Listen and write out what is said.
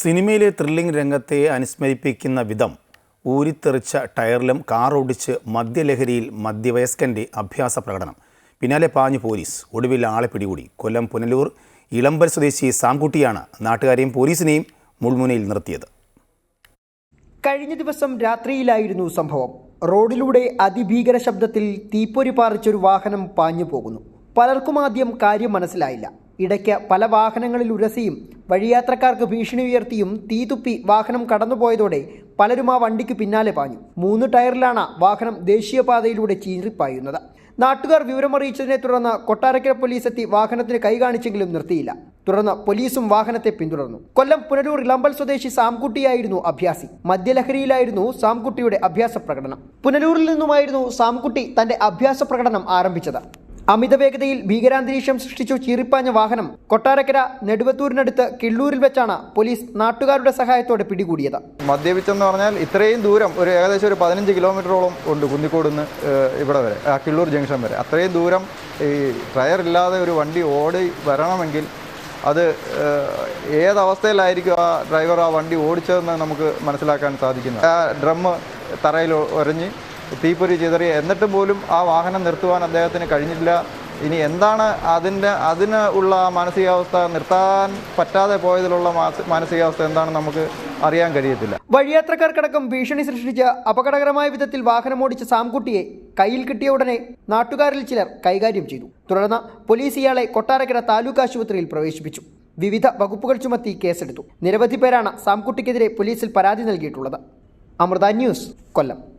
സിനിമയിലെ ത്രില്ലിംഗ് രംഗത്തെ അനുസ്മരിപ്പിക്കുന്ന വിധം ഊരിത്തെറിച്ച ടയറിലും കാർ ഓടിച്ച് മദ്യലഹരിയിൽ മധ്യവയസ്കന്റെ അഭ്യാസ പ്രകടനം. പിന്നാലെ പാഞ്ഞു പോലീസ്. ഒടുവിൽ ആളെ പിടികൂടി. കൊല്ലം പുനലൂർ ഇളമ്പൽ സ്വദേശി സാംകുട്ടിയാണ് നാട്ടുകാരെയും പോലീസിനെയും മുൾമുനയിൽ നിർത്തിയത്. കഴിഞ്ഞ ദിവസം രാത്രിയിലായിരുന്നു സംഭവം. റോഡിലൂടെ അതിഭീകര ശബ്ദത്തിൽ തീപ്പൊരി പാറിച്ചൊരു വാഹനം പാഞ്ഞു പോകുന്നു. പലർക്കും ആദ്യം കാര്യം മനസ്സിലായില്ല. ഇടയ്ക്ക് പല വാഹനങ്ങളിൽ ഉരസിയും വഴിയാത്രക്കാർക്ക് ഭീഷണി ഉയർത്തിയും തീതുപ്പി വാഹനം കടന്നുപോയതോടെ പലരും ആ വണ്ടിക്ക് പിന്നാലെ പാഞ്ഞു. മൂന്ന് ടയറിലാണ് വാഹനം ദേശീയപാതയിലൂടെ ചീറിപ്പായുന്നത്. നാട്ടുകാർ വിവരമറിയിച്ചതിനെ തുടർന്ന് കൊട്ടാരക്കര പോലീസ് എത്തി വാഹനത്തിന് കൈ കാണിച്ചെങ്കിലും നിർത്തിയില്ല. തുടർന്ന് പോലീസും വാഹനത്തെ പിന്തുടർന്നു. കൊല്ലം പുനലൂർ ഇളമ്പൽ സ്വദേശി സാംകുട്ടിയായിരുന്നു അഭ്യാസി. മദ്യലഹരിയിലായിരുന്നു സാംകുട്ടിയുടെ അഭ്യാസ പ്രകടനം. പുനലൂരിൽ നിന്നുമായിരുന്നു സാംകുട്ടി തന്റെ അഭ്യാസ പ്രകടനം ആരംഭിച്ചത്. അമിത വേഗതയിൽ ഭീകരാന്തരീക്ഷം സൃഷ്ടിച്ചു ചീറിപ്പാഞ്ഞ വാഹനം കൊട്ടാരക്കര നെടുവത്തൂരിനടുത്ത് കിള്ളൂരിൽ വെച്ചാണ് പോലീസ് നാട്ടുകാരുടെ സഹായത്തോടെ പിടികൂടിയത്. മദ്യപിച്ചെന്ന് പറഞ്ഞാൽ ഇത്രയും ദൂരം ഒരു ഏകദേശം ഒരു പതിനഞ്ച് കിലോമീറ്ററോളം ഉണ്ട് കുന്നിക്കോട് നിന്ന് ഇവിടെ വരെ ആ കിള്ളൂർ ജംഗ്ഷൻ വരെ. അത്രയും ദൂരം ഈ ടയർ ഇല്ലാതെ ഒരു വണ്ടി ഓടി വരണമെങ്കിൽ അത് ഏതവസ്ഥയിലായിരിക്കും ആ ഡ്രൈവർ ആ വണ്ടി ഓടിച്ചതെന്ന് നമുക്ക് മനസ്സിലാക്കാൻ സാധിക്കുന്നത്. ആ ഡ്രമ്മ് തറയിൽ ഒരഞ്ഞ് തീപ്പൊരി ചിതറി എന്നിട്ടും പോലും ആ വാഹനം നിർത്തുവാൻ അദ്ദേഹത്തിന് കഴിഞ്ഞില്ല ഇനി എന്താണ് അതിന്റെ അതിന് ഉള്ള മാനസികാവസ്ഥ? നിർത്താൻ പറ്റാതെ പോയതിലുള്ള മാനസികാവസ്ഥ എന്താണെന്ന് നമുക്ക് അറിയാൻ കഴിയത്തില്ല. വഴിയാത്രക്കാർക്കടക്കം ഭീഷണി സൃഷ്ടിച്ച അപകടകരമായ വിധത്തിൽ വാഹനമോടിച്ച സാംകുട്ടിയെ കയ്യിൽ കിട്ടിയ ഉടനെ നാട്ടുകാരിൽ ചിലർ കൈകാര്യം ചെയ്തു. തുടർന്ന് പോലീസ് ഇയാളെ കൊട്ടാരക്കര താലൂക്ക് ആശുപത്രിയിൽ പ്രവേശിപ്പിച്ചു. വിവിധ വകുപ്പുകൾ ചുമത്തി കേസെടുത്തു. നിരവധി പേരാണ് സാംകുട്ടിക്കെതിരെ പോലീസിൽ പരാതി നൽകിയിട്ടുള്ളത്. അമൃത ന്യൂസ് കൊല്ലം.